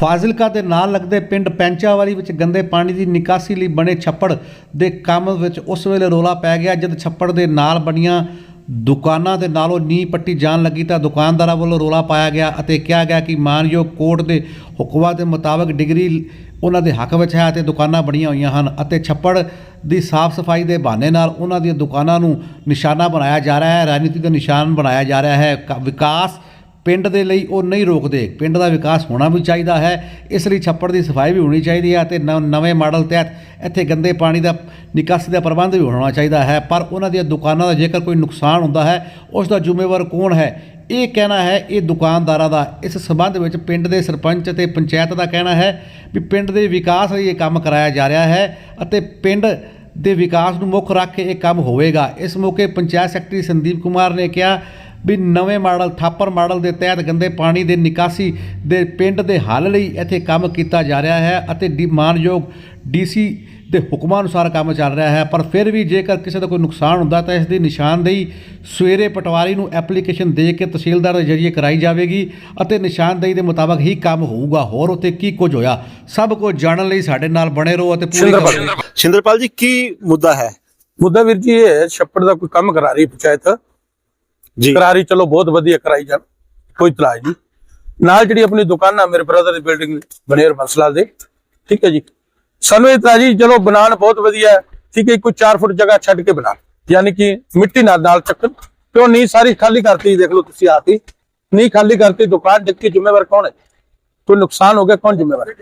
ਫਾਜ਼ਿਲਕਾ ਦੇ ਨਾਲ ਲੱਗਦੇ ਪਿੰਡ ਪੈਂਚਾਵਾਲੀ ਵਿੱਚ ਗੰਦੇ ਪਾਣੀ ਦੀ ਨਿਕਾਸੀ ਲਈ ਬਣੇ ਛੱਪੜ ਦੇ ਕੰਮ ਵਿੱਚ ਉਸ ਵੇਲੇ ਰੋਲਾ ਪੈ ਗਿਆ, ਜਦ ਛੱਪੜ ਦੇ ਨਾਲ ਬਣੀਆਂ ਦੁਕਾਨਾਂ ਦੇ ਨਾਲੋਂ ਨੀ ਪੱਟੀ ਜਾਣ ਲੱਗੀ ਤਾਂ ਦੁਕਾਨਦਾਰਾਂ ਵੱਲੋਂ ਰੋਲਾ ਪਾਇਆ ਗਿਆ ਅਤੇ ਕਿਹਾ ਗਿਆ ਕਿ ਮਾਨਯੋਗ ਕੋਰਟ ਦੇ ਹੁਕਮਾਂ ਦੇ ਮੁਤਾਬਕ ਡਿਗਰੀ ਉਹਨਾਂ ਦੇ ਹੱਕ ਵਿੱਚ ਹੈ ਅਤੇ ਦੁਕਾਨਾਂ ਬਣੀਆਂ ਹੋਈਆਂ ਹਨ ਅਤੇ ਛੱਪੜ ਦੀ ਸਾਫ਼ ਸਫ਼ਾਈ ਦੇ ਬਹਾਨੇ ਨਾਲ ਉਹਨਾਂ ਦੀਆਂ ਦੁਕਾਨਾਂ ਨੂੰ ਨਿਸ਼ਾਨਾ ਬਣਾਇਆ ਜਾ ਰਿਹਾ ਹੈ, ਰਾਜਨੀਤੀ ਦਾ ਨਿਸ਼ਾਨ ਬਣਾਇਆ ਜਾ ਰਿਹਾ ਹੈ, ਕ- ਵਿਕਾਸ ਪਿੰਡ ਦੇ ਲਈ ਉਹ ਨਹੀਂ ਰੋਕਦੇ। ਪਿੰਡ ਦਾ ਵਿਕਾਸ ਹੋਣਾ ਵੀ ਚਾਹੀਦਾ ਹੈ। ਇਸ ਲਈ ਛੱਪੜ ਦੀ ਸਫ਼ਾਈ ਵੀ ਹੋਣੀ ਚਾਹੀਦੀ ਹੈ ਅਤੇ ਨ- ਨਵੇਂ ਮਾਡਲ ਤਹਿਤ ਇੱਥੇ ਗੰਦੇ ਪਾਣੀ ਦਾ, ਨਿਕਾਸੀ ਦਾ ਪ੍ਰਬੰਧ ਵੀ ਹੋਣਾ ਚਾਹੀਦਾ ਹੈ। ਪਰ ਉਹਨਾਂ ਦੀਆਂ ਦੁਕਾਨਾਂ ਦਾ ਜੇਕਰ ਕੋਈ ਨੁਕਸਾਨ ਹੁੰਦਾ ਹੈ, ਉਸ ਦਾ ਜ਼ਿੰਮੇਵਾਰ ਕੌਣ ਹੈ? ਇਹ ਕਹਿਣਾ ਹੈ, ਇਹ ਦੁਕਾਨਦਾਰਾਂ ਦਾ। ਇਸ ਸਬੰਧ ਵਿੱਚ ਪਿੰਡ ਦੇ ਸਰਪੰਚ ਅਤੇ ਪੰਚਾਇਤ ਦਾ ਕਹਿਣਾ ਹੈ ਵੀ ਪਿੰਡ ਦੇ ਵਿਕਾਸ ਲਈ ਇਹ ਕੰਮ ਕਰਾਇਆ ਜਾ ਰਿਹਾ ਹੈ ਅਤੇ ਪਿੰਡ ਦੇ ਵਿਕਾਸ ਨੂੰ ਮੁੱਖ ਰੱਖ ਕੇ ਇਹ ਕੰਮ ਹੋਵੇਗਾ। ਇਸ ਮੌਕੇ ਪੰਚਾਇਤ ਸੈਕਟਰੀ ਸੰਦੀਪ ਕੁਮਾਰ ਨੇ ਕਿਹਾ ਵੀ ਨਵੇਂ ਮਾਡਲ ਥਾਪਰ ਮਾਡਲ ਦੇ ਤਹਿਤ ਗੰਦੇ ਪਾਣੀ ਦੇ ਨਿਕਾਸੀ ਦੇ ਪਿੰਡ ਦੇ ਹੱਲ ਲਈ ਇੱਥੇ ਕੰਮ ਕੀਤਾ ਜਾ ਰਿਹਾ ਹੈ ਅਤੇ ਡੀ ਮਾਨਯੋਗ ਡੀਸੀ ਦੇ ਹੁਕਮਾਂ ਅਨੁਸਾਰ ਕੰਮ ਚੱਲ ਰਿਹਾ ਹੈ। ਪਰ ਫਿਰ ਵੀ ਜੇਕਰ ਕਿਸੇ ਦਾ ਕੋਈ ਨੁਕਸਾਨ ਹੁੰਦਾ ਤਾਂ ਇਸ ਦੀ ਨਿਸ਼ਾਨਦੇਹੀ ਸਵੇਰੇ ਪਟਵਾਰੀ ਨੂੰ ਐਪਲੀਕੇਸ਼ਨ ਦੇ ਕੇ ਤਹਿਸੀਲਦਾਰ ਦੇ ਜ਼ਰੀਏ ਕਰਾਈ ਜਾਵੇਗੀ ਅਤੇ ਨਿਸ਼ਾਨਦੇਹੀ ਦੇ ਮੁਤਾਬਕ ਹੀ ਕੰਮ ਹੋਊਗਾ। ਹੋਰ ਉੱਥੇ ਕੀ ਕੁਝ ਹੋਇਆ? ਸਭ ਕੁਝ ਜਾਣਨ ਲਈ ਸਾਡੇ ਨਾਲ ਬਣੇ ਰਹੋ ਅਤੇ ਪੂਰੀ ਸ਼ਿੰਦਰਪਾਲ ਖਬਰ ਜੀ ਸ਼ਿੰਦਰਪਾਲ ਜੀ ਕੀ ਮੁੱਦਾ ਹੈ? ਮੁੱਦਾ ਵੀਰ ਜੀ ਇਹ ਹੈ, ਛੱਪੜ ਦਾ ਕੋਈ ਕੰਮ ਕਰਾ ਰਹੀ ਪੰਚਾਇਤ। ਜੀ। ਕਰਾ ਰਹੀ ਚਲੋ ਬਹੁਤ ਵਧੀਆ ਕਰਾਈ ਜਾਣ ਕੋਈ ਇਤਰਾਜ਼ ਨਹੀਂ। ਨਾਲ ਜਿਹੜੀ ਆਪਣੀ ਦੁਕਾਨਾਂ ਮੇਰੇ ਬ੍ਰਦਰ ਦੀ ਬਿਲਡਿੰਗ ਬਨੇਰ ਮਸਲਾ ਦੇ ਠੀਕ ਹੈ ਜੀ। ਸਾਨੂੰ ਇਹ ਇਤਰਾਜ਼ ਜੀ ਚਲੋ ਬਣਾਉਣ ਬਹੁਤ ਵਧੀਆ ਹੈ। ਠੀਕ ਹੈ ਕੋਈ 4 ਫੁੱਟ ਜਗ੍ਹਾ ਛੱਡ ਕੇ ਬਣਾ ਯਾਨੀ ਕਿ ਮਿੱਟੀ ਨਾਲ ਨਾਲ ਚੱਕਣ। ਕਿਉਂ ਨਹੀਂ ਸਾਰੀ ਖਾਲੀ ਕਰਤੀ ਦੇਖ ਲਓ ਤੁਸੀਂ ਆ ਕੇ ਨਹੀਂ ਖਾਲੀ ਕਰਤੀ ਦੁਕਾਨ ਜਿੱਕੀ ਜ਼ਿੰਮੇਵਾਰ ਕੌਣ ਹੈ? ਕੋਈ ਨੁਕਸਾਨ ਹੋ ਗਿਆ ਕੌਣ ਜ਼ਿੰਮੇਵਾਰ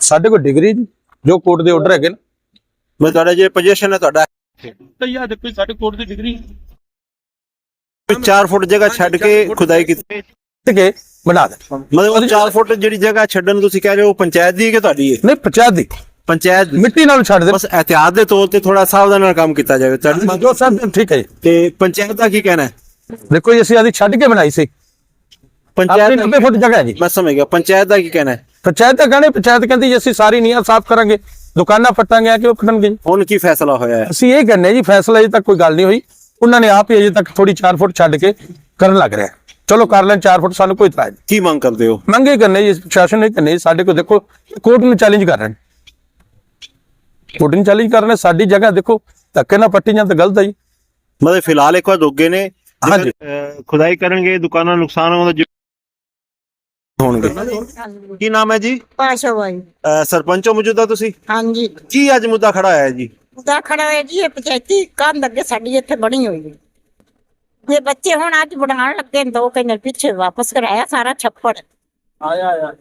ਸਾਡੇ ਕੋਲ ਡਿਗਰੀ ਜੀ ਜੋ ਕੋਰਟ ਦੇ ਆਰਡਰ ਹੈਗੇ ਨਾ। ਮੈਂ ਤੁਹਾਡਾ ਜੇ ਪੋਜੀਸ਼ਨ ਹੈ ਤੁਹਾਡਾ ਤਾਂ ਯਾਰ ਦੇਖੋ ਸਾਡੇ ਕੋਰਟ ਦੀ ਡਿਗਰੀ 4 ਫੁੱਟ ਜਗ੍ਹਾ ਛੱਡ ਕੇ ਖੁਦਾਈ ਕੀਤੀ। ਠੀਕ ਹੈ ਬਣਾ ਦੇ। ਮਤਲਬ ਉਹ 4 ਫੁੱਟ ਜਿਹੜੀ ਜਗ੍ਹਾ ਛੱਡਣ ਤੁਸੀਂ ਕਹਿ ਰਹੇ ਹੋ ਪੰਚਾਇਤ ਦੀ ਹੈ ਕਿ ਤੁਹਾਡੀ ਹੈ? ਨਹੀਂ ਪੰਚਾਇਤ ਦੀ। ਪੰਚਾਇਤ ਦੀ। ਮਿੱਟੀ ਨਾਲ ਛੱਡ ਦੇ। ਬਸ ehtiyat ਦੇ ਤੌਰ ਤੇ ਥੋੜਾ ਸਾਵਧਾਨ ਨਾਲ ਕੰਮ ਕੀਤਾ ਜਾਵੇ। ਤੁਹਾਡੀ ਜੋ ਸਭ ਠੀਕ ਹੈ। ਤੇ ਪੰਚਾਇਤ ਦਾ ਕੀ ਕਹਿਣਾ ਹੈ? ਦੇਖੋ ਜੀ ਅਸੀਂ ਆਦੀ ਛੱਡ ਕੇ ਬਣਾਈ ਸੀ। ਪੰਚਾਇਤ 90 ਫੁੱਟ ਜਗ੍ਹਾ ਹੈ ਜੀ। ਮੈਂ ਸਮਝ ਗਿਆ। ਪੰਚਾਇਤ ਦਾ ਕੀ ਕਹਿਣਾ ਹੈ? ਪੰਚਾਇਤ ਤਾਂ ਕਹਿੰਦੇ ਪੰਚਾਇਤ ਕਹਿੰਦੀ ਜੀ ਅਸੀਂ ਸਾਰੀ ਨੀਹਾਂ ਸਾਫ਼ ਕਰਾਂਗੇ। ਦੁਕਾਨਾਂ ਫੱਟਾਂਗੇ ਆ ਕਿ ਉਹ ਫਟਣਗੇ। ਹੁਣ ਕੀ ਫੈਸਲਾ ਹੋਇਆ ਹੈ? ਅਸੀਂ ਇਹ ਕਹਿੰਦੇ ਜੀ ਫੈਸਲਾ ਅਜੇ ਤੱਕ ਕੋਈ ਗੱਲ ਨਹੀਂ ਹੋਈ। ਉਹਨਾਂ ਨੇ ਆਪ ਹੀ ਅਜੇ ਤੱਕ ਥੋੜੀ 4 ਫੁੱਟ ਛੱਡ ਕੇ ਕਰਨ ਲੱਗ ਰਿਹਾ। ਚਲੋ ਕਰ ਲੈਣ 4 ਫੁੱਟ ਸਾਨੂੰ ਕੋਈ ਇਤਰਾਜ਼ ਨਹੀਂ। ਕੀ ਮੰਗ ਕਰਦੇ ਹੋ? ਮੰਗੇ ਕਰਨੇ ਜੀ ਪ੍ਰਸ਼ਾਸਨ ਨੇ ਕਰਨੇ ਸਾਡੇ ਕੋਲ ਦੇਖੋ ਕੋਰਟ ਨੂੰ ਚੈਲੰਜ ਕਰ ਰਹੇ ਨੇ। ਕੋਰਟ ਨੂੰ ਚੈਲੰਜ ਕਰ ਰਹੇ ਸਾਡੀ ਜਗ੍ਹਾ ਦੇਖੋ ਧੱਕੇ ਨਾਲ ਪੱਟੀ ਜਾਂ ਤਾਂ ਗਲਤ ਹੈ ਜੀ। ਮਤਲਬ ਫਿਲਹਾਲ ਇੱਕ ਵਾਰ ਰੁਕ ਗਏ ਨੇ ਹਾਂਜੀ। ਖੁਦਾਈ ਕਰਨਗੇ ਦੁਕਾਨਾਂ ਨੂੰ ਨੁਕਸਾਨ ਹੋਣ ਦਾ ਜਿ- ਹੋਣਗੇ। ਕੀ ਨਾਮ ਹੈ ਜੀ? ਪਾਸ਼ਾ ਬਾਈ। ਅਹ, ਸਰਪੰਚੋ ਮੌਜੂਦਾ ਤੁਸੀਂ? ਹਾਂਜੀ। ਕੀ ਅੱਜ ਮੁੱਦਾ ਖੜਾ ਹੋਇਆ ਹੈ ਜੀ? ਉਹਦਾ ਖੜਾ ਹੈ ਜੀ ਇਹ ਪੰਚਾਇਤੀ ਕੰਧ ਅੱਗੇ ਸਾਡੀ ਇੱਥੇ ਬਣੀ ਹੋਈ ਹੈ। ਇਹ ਬੱਚੇ ਹੁਣ ਅੱਜ ਬਣਾਉਣ ਲੱਗੇ ਨੇ ਦੋ ਕਹਿੰਦੇ ਪਿੱਛੇ ਵਾਪਸ ਕਰਾਇਆ ਸਾਰਾ ਛੱਪੜ। ਆਇਆ ਆਇਆ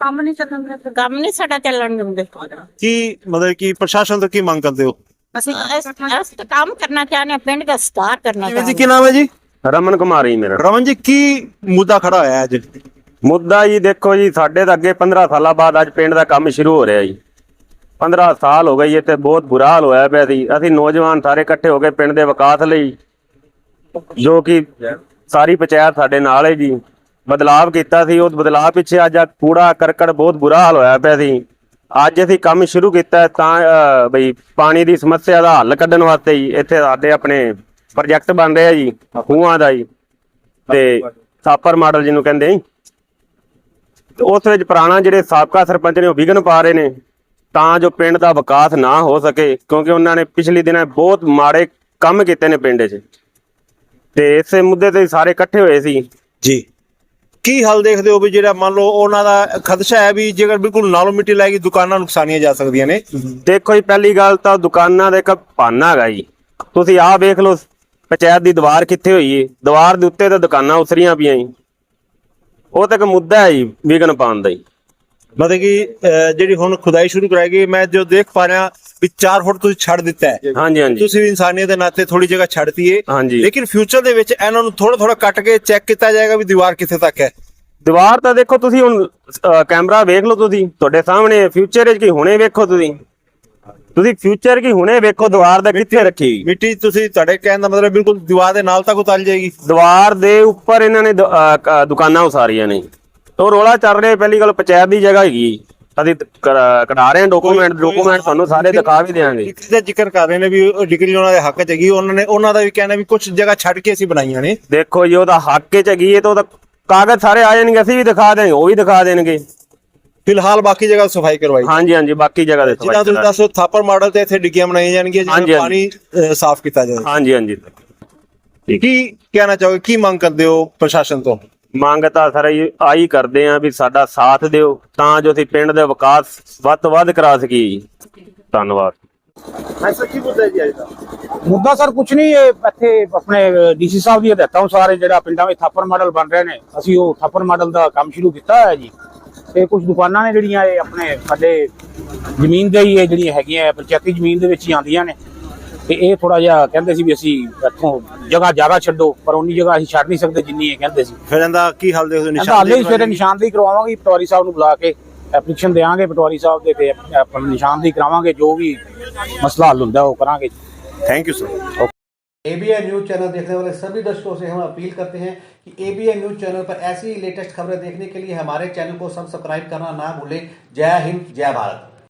ਕੰਮ ਨਹੀਂ ਚੱਲਣ ਦਿੰਦੇ। ਕੰਮ ਨਹੀਂ ਸਾਡਾ ਚੱਲਣ ਦਿੰਦੇ। ਕੀ ਮਤਲਬ ਕਿ ਪ੍ਰਸ਼ਾਸਨ ਤੋਂ ਕੀ ਮੰਗ ਕਰਦੇ ਹੋ? ਅਸੀਂ ਇਸ ਇਸ ਤੇ ਕੰਮ ਕਰਨਾ ਚਾਹੁੰਦੇ ਹਾਂ ਪਿੰਡ ਦਾ ਸੁਧਾਰ ਕਰਨਾ ਜੀ ਚਾਹੁੰਦੇ ਕੀ ਨਾਮ ਹੈ ਜੀ? ਰਮਨ ਕੁਮਾਰ ਜੀ ਮੇਰਾ। ਰਮਨ ਜੀ ਕੀ ਮੁੱਦਾ ਖੜਾ ਹੋਇਆ ਹੈ ਅੱਜ? ਮੁੱਦਾ ਜੀ ਦੇਖੋ ਜੀ ਸਾਡੇ ਤਾਂ ਅੱਗੇ 15 ਸਾਲਾਂ ਬਾਅਦ ਅੱਜ ਪਿੰਡ ਦਾ ਕੰਮ ਸ਼ੁਰੂ ਹੋ ਰਿਹਾ ਜੀ। 15 ਸਾਲ ਹੋ ਗਏ ਜੀ, ਇੱਥੇ ਬਹੁਤ ਬੁਰਾ ਹਾਲ ਹੋਇਆ ਪਿਆ ਸੀ। ਅਸੀਂ ਨੌਜਵਾਨ ਸਾਰੇ ਇਕੱਠੇ ਹੋ ਕੇ ਪਿੰਡ ਦੇ ਵਿਕਾਸ ਲਈ ਜੋ ਕਿ ਸਾਰੀ ਪੰਚਾਇਤ ਸਾਡੇ ਨਾਲ ਹੈ ਜੀ, ਬਦਲਾਵ ਕੀਤਾ ਸੀ। ਉਸ ਬਦਲਾਅ ਪਿੱਛੇ ਅੱਜ ਕੂੜਾ ਕਰਕਟ ਬਹੁਤ ਬੁਰਾ ਹਾਲ ਹੋਇਆ ਪਿਆ ਸੀ। ਅੱਜ ਅਸੀਂ ਕੰਮ ਸ਼ੁਰੂ ਕੀਤਾ ਤਾਂ ਬਈ ਪਾਣੀ ਦੀ ਸਮੱਸਿਆ ਦਾ ਹੱਲ ਕੱਢਣ ਵਾਸਤੇ ਜੀ, ਇੱਥੇ ਸਾਡੇ ਆਪਣੇ ਪ੍ਰੋਜੈਕਟ ਬਣ ਰਿਹਾ ਜੀ, ਖੂਹਾਂ ਦਾ ਜੀ, ਤੇ ਸਾਪਰ ਮਾਡਲ ਜਿਹਨੂੰ ਕਹਿੰਦੇ ਉਸ ਵਿੱਚ ਪੁਰਾਣਾ ਜਿਹੜੇ ਸਾਬਕਾ ਸਰਪੰਚ ਨੇ ਉਹ ਵਿਘਨ ਪਾ ਰਹੇ ਨੇ। ਤਾਂ ਜੋ ਪਿੰਡ ਦਾ ਵਿਕਾਸ ਨਾ ਹੋ ਸਕੇ ਕਿਉਂਕਿ ਉਹਨਾਂ ਨੇ ਪਿਛਲੇ ਦਿਨਾਂ ਬਹੁਤ ਮਾੜੇ ਕੰਮ ਕੀਤੇ ਨੇ ਪਿੰਡ 'ਚ। ਤੇ ਇਸੇ ਮੁੱਦੇ ਤੇ ਸਾਰੇ ਇਕੱਠੇ ਹੋਏ ਸੀ। ਜੀ। ਕੀ ਹੱਲ ਦੇਖਦੇ ਹੋ ਵੀ ਜਿਹੜਾ ਮੰਨ ਲਓ ਉਹਨਾਂ ਦਾ ਖਦਸ਼ਾ ਹੈ ਵੀ ਜੇਕਰ ਬਿਲਕੁਲ ਨਾਲੋਂ ਮਿੱਟੀ ਲਾਏਗੀ ਦੁਕਾਨਾਂ ਨੁਕਸਾਨੀਆਂ ਜਾ ਸਕਦੀਆਂ ਨੇ? ਦੇਖੋ ਜੀ ਪਹਿਲੀ ਗੱਲ ਤਾਂ ਦੁਕਾਨਾਂ ਦਾ ਇੱਕ ਭਾਨਾ ਹੈਗਾ ਜੀ। ਤੁਸੀਂ ਆਹ ਵੇਖ ਲਓ ਪੰਚਾਇਤ ਦੀ ਦੀਵਾਰ ਕਿੱਥੇ ਹੋਈ ਏ? ਦੀਵਾਰ ਦੇ ਉੱਤੇ ਤਾਂ ਦੁਕਾਨਾਂ ਉਸਰੀਆਂ ਪਈਆਂ ਜੀ। ਉਹ ਤਾਂ ਇੱਕ ਮੁੱਦਾ ਹੈ ਜੀ ਵਿਘਨ ਪਾਉਣ ਦਾ ਜੀ। ਮਤਲਬ ਕਿ ਜਿਹੜੀ ਹੁਣ ਖੁਦਾਈ ਸ਼ੁਰੂ ਕਰਾਏਗੀ ਮੈਂ ਜੋ ਦੇਖ ਪਾ ਰਿਹਾ ਵੀ 4 ਫੁੱਟ ਤੁਸੀਂ ਛੱਡ ਦਿੱਤਾ ਹੈ। ਹਾਂਜੀ ਹਾਂਜੀ। ਤੁਸੀਂ ਵੀ ਇਨਸਾਨੀਅਤ ਦੇ ਨਾਤੇ ਥੋੜੀ ਜਗ੍ਹਾ ਛੱਡਤੀ ਏ। ਲੇਕਿਨ ਫਿਊਚਰ ਦੇ ਵਿੱਚ ਇਹਨਾਂ ਨੂੰ ਥੋੜਾ ਥੋੜਾ ਕੱਟ ਕੇ ਚੈੱਕ ਕੀਤਾ ਜਾਏਗਾ ਵੀ ਦੀਵਾਰ ਕਿੱਥੇ ਤੱਕ ਹੈ। ਦੀਵਾਰ ਤਾਂ ਦੇਖੋ ਤੁਸੀਂ ਹੁਣ ਕੈਮਰਾ ਵੇਖ ਲਓ ਤੁਸੀਂ ਤੁਹਾਡੇ ਸਾਹਮਣੇ ਫਿਊਚਰ ਵਿੱਚ ਕੀ ਹੁਣੇ ਵੇਖੋ ਤੁਸੀਂ। ਤੁਸੀਂ ਫਿਊਚਰ ਕੀ ਹੁਣੇ ਵੇਖੋ ਦੀਵਾਰ ਦਾ ਕਿੱਥੇ ਰੱਖੀ ਗਈ ਮਿੱਟੀ ਤੁਸੀਂ ਤੁਹਾਡੇ ਕਹਿਣ ਦਾ ਮਤਲਬ ਬਿਲਕੁਲ ਦੀਵਾਰ ਦੇ ਨਾਲ ਤੱਕ ਉਤਲ ਜਾਏਗੀ। ਦੀਵਾਰ ਦੇ ਉੱਪਰ ਇਹਨਾਂ ਨੇ ਦੁਕਾਨਾਂ ਉਸਾਰੀਆਂ ਨੇ। ਉਹ ਰੋਲਾ ਚੱਲ ਰਿਹਾ ਪਹਿਲੀ ਗੱਲ ਪੰਚਾਇਤ ਦੀ ਜਗ੍ਹਾ ਹੈਗੀ। ਅਸੀਂ ਤ- ਕਢਾ ਰਹੇ ਹਾਂ ਡਾਕੂਮੈਂਟ ਡਾਕੂਮੈਂਟ ਤੁਹਾਨੂੰ ਸਾਰੇ ਦਿਖਾ ਵੀ ਦੇਵਾਂਗੇ ਡਿਗਰੀ ਦਾ ਜ਼ਿਕਰ ਕਰ ਰਹੇ ਨੇ ਵੀ ਉਹ ਡਿਗਰੀ ਉਹਨਾਂ ਦੇ ਹੱਕ ਚ ਹੈਗੀ। ਉਹਨਾਂ ਨੇ ਉਹਨਾਂ ਦਾ ਵੀ ਕਹਿਣਾ ਵੀ ਕੁਝ ਜਗ੍ਹਾ ਛੱਡ ਕੇ ਅਸੀਂ ਬਣਾਈਆਂ ਨੇ। ਦੇਖੋ ਜੀ ਉਹਦਾ ਹੱਕ ਚ ਹੈਗੀ ਹੈ ਤਾਂ ਉਹਦਾ ਕਾਗਜ਼ ਸਾਰੇ ਆ ਜਾਣਗੇ ਅਸੀਂ ਵੀ ਦਿਖਾ ਦੇਵਾਂਗੇ ਉਹ ਵੀ ਦਿਖਾ ਦੇਣਗੇ। ਫਿਲਹਾਲ ਬਾਕੀ ਜਗ੍ਹਾ ਸਫ਼ਾਈ ਕਰਵਾਈ। ਹਾਂਜੀ ਹਾਂਜੀ ਬਾਕੀ ਜਗ੍ਹਾ ਦੇ ਜਿੱਦਾਂ ਤੁਸੀਂ ਦੱਸੋ ਥਾਪਰ ਮਾਡਲ ਤੇ ਇੱਥੇ ਡਿੱਗੀਆਂ ਬਣਾਈਆਂ ਜਾਣਗੀਆਂ ਹਾਂਜੀ। ਪਾਣੀ ਸਾਫ਼ ਕੀਤਾ ਜਾਵੇ ਹਾਂਜੀ ਹਾਂਜੀ। ਕੀ ਕਹਿਣਾ ਚਾਹੋਗੇ? ਕੀ ਮੰਗ ਕਰਦੇ ਹੋ ਪ੍ਰਸ਼ਾਸਨ ਤੋਂ? ਮੰਗ ਤਾਂ ਸਰ ਆਹੀ ਕਰਦੇ ਆ ਵੀ ਸਾਡਾ ਸਾਥ ਦਿਓ ਤਾਂ ਜੋ ਅਸੀਂ ਪਿੰਡ ਦੇ ਵਿਕਾਸ ਵੱਧ ਤੋਂ ਵੱਧ ਕਰਾ ਸਕੀਏ ਧੰਨਵਾਦ। ਐਸਾ ਕੀ ਮੁੱਦਾ ਜੀ ਅੱਜ ਦਾ। ਮੁੱਦਾ ਸਰ ਕੁਛ ਨਹੀਂ ਇਹ ਇੱਥੇ ਆਪਣੇ ਡੀਸੀ ਸਾਹਿਬ ਦੀ ਹਦਾਇਤਾਂ ਅਨੁਸਾਰ ਜਿਹੜਾ ਪਿੰਡਾਂ ਵਿੱਚ ਥਾਪਰ ਮਾਡਲ ਬਣ ਰਹੇ ਨੇ ਅਸੀਂ ਉਹ ਥਾਪਰ ਮਾਡਲ ਦਾ ਕੰਮ ਸ਼ੁਰੂ ਕੀਤਾ ਹੋਇਆ ਜੀ। ਤੇ ਕੁਝ ਦੁਕਾਨਾਂ ਨੇ ਜਿਹੜੀਆਂ ਇਹ ਆਪਣੇ ਸਾਡੇ ਜ਼ਮੀਨ ਦੇ ਹੀ ਇਹ ਜਿਹੜੀਆਂ ਹੈਗੀਆਂ ਪੰਚਾਇਤੀ ਜ਼ਮੀਨ ਦੇ ਵਿੱਚ ਹੀ ਆਉਂਦੀਆਂ ਨੇ। ਤੇ ਇਹ ਥੋੜਾ ਜਿਹਾ ਕਹਿੰਦੇ ਸੀ ਵੀ ਅਸੀਂ ਇੱਥੋਂ ਜਗ੍ਹਾ ਜ਼ਿਆਦਾ ਛੱਡੋ ਪਰ ਉਨੀ ਜਗ੍ਹਾ ਅਸੀਂ ਛੱਡ ਨਹੀਂ ਸਕਦੇ ਜਿੰਨੀ ਇਹ ਕਹਿੰਦੇ ਸੀ ਫਿਰ ਇਹਦਾ ਕੀ ਹਾਲ ਦੇਖਦੇ ਹੋ ਕਹਿੰਦਾ ਹਾਲੇ ਹੀ ਸਵੇਰੇ ਨਿਸ਼ਾਨਦੇਹੀ ਕਰਵਾਵਾਂਗੇ ਪਟਵਾਰੀ ਸਾਹਿਬ ਨੂੰ ਬੁਲਾ ਕੇ ਐਪਲੀਕੇਸ਼ਨ ਦੇਵਾਂਗੇ ਪਟਵਾਰੀ ਸਾਹਿਬ ਦੇ ਤੇ ਆਪਣਾ ਨਿਸ਼ਾਨਦੇਹੀ ਕਰਾਵਾਂਗੇ ਜੋ ਵੀ ਮਸਲਾ ਹੱਲ ਹੁੰਦਾ ਉਹ ਕਰਾਂਗੇ thank you sir ABN news channel देखने वाले सभी दर्शकों से हम अपील करते हैं कि एबीएन न्यूज चैनल पर ऐसी ही लेटेस्ट खबरें देखने के लिए हमारे चैनल को सब्सक्राइब करना ना भूलें जय हिंद जय भारत